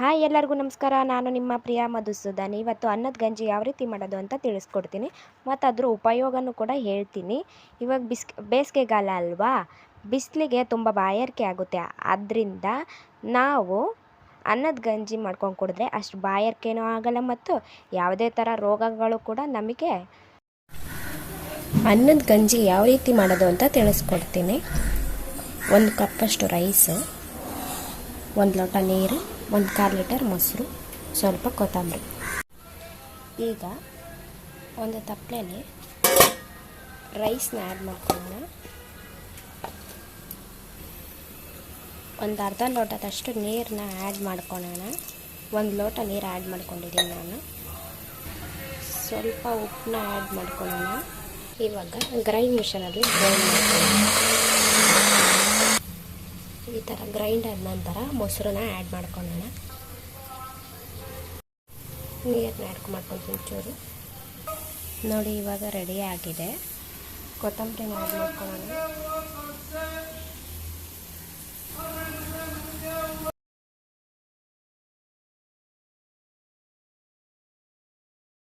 Hi ಎಲ್ಲರಿಗೂ ನಮಸ್ಕಾರ. ನಾನು ನಿಮ್ಮ ಪ್ರಿಯ ಮಧುಸೂದನ್. ಇವತ್ತು ಅನ್ನದ ಗಂಜಿ ಯಾವ ರೀತಿ ಮಾಡೋದು ಅಂತ ತಿಳಿಸ್ಕೊಡ್ತೀನಿ. ಮತ್ತು ಅದ್ರ ಉಪಯೋಗನೂ ಕೂಡ ಹೇಳ್ತೀನಿ. ಇವಾಗ ಬಿಸ್, ಬೇಸಿಗೆಗಾಲ ಅಲ್ವಾ? ಬಿಸಿಲಿಗೆ ತುಂಬ ಬಾಯಾರಿಕೆ ಆಗುತ್ತೆ. ಆದ್ದರಿಂದ ನಾವು ಅನ್ನದ ಗಂಜಿ ಮಾಡ್ಕೊಂಡು ಕುಡಿದ್ರೆ ಅಷ್ಟು ಬಾಯಾರಿಕೆನೂ ಆಗಲ್ಲ ಮತ್ತು ಯಾವುದೇ ಥರ ರೋಗಗಳು ಕೂಡ ನಮಗೆ ಅನ್ನದ ಗಂಜಿ ಯಾವ ರೀತಿ ಮಾಡೋದು ಅಂತ ತಿಳಿಸ್ಕೊಡ್ತೀನಿ. ಒಂದು ಕಪ್ಪಷ್ಟು ರೈಸು. ಒಂದು ಲೋಟ ನೀರು, ಒಂದು ಕಾಲು ಲೀಟರ್ ಮೊಸರು, ಸ್ವಲ್ಪ ಕೊತ್ತಂಬರಿ. ಈಗ ಒಂದು ತಪ್ಪಲೆಯಲ್ಲಿ ರೈಸ್ನ ಆ್ಯಡ್ ಮಾಡ್ಕೊಳ್ಳೋಣ. ಒಂದು ಅರ್ಧ ಲೋಟದಷ್ಟು ನೀರನ್ನ ಆ್ಯಡ್ ಮಾಡ್ಕೊಳ್ಳೋಣ. ಒಂದು ಲೋಟ ನೀರು ಆ್ಯಡ್ ಮಾಡ್ಕೊಂಡಿದ್ದೀನಿ ನಾನು. ಸ್ವಲ್ಪ ಉಪ್ಪನ್ನ ಆ್ಯಡ್ ಮಾಡ್ಕೊಳ್ಳೋಣ. ಇವಾಗ ಗ್ರೈಂಡ್ ಮಿಷನಲ್ಲಿ ಗ್ರೈಂಡ್ ಮಾಡ್ಕೊಳ್ಳೋಣ. ಈ ಥರ ಗ್ರೈಂಡ್ ಆದ ನಂತರ ಮೊಸರನ್ನ ಆ್ಯಡ್ ಮಾಡ್ಕೊಳ್ಳೋಣ. ನೀರನ್ನ ಆ್ಯಡ್ ಮಾಡ್ಕೊಳ್ತೀನಿ ಚೂರು. ನೋಡಿ ಇವಾಗ ರೆಡಿ ಆಗಿದೆ. ಕೊತ್ತಂಬರಿನ ಆ್ಯಡ್ ಮಾಡ್ಕೊಳ್ಳೋಣ.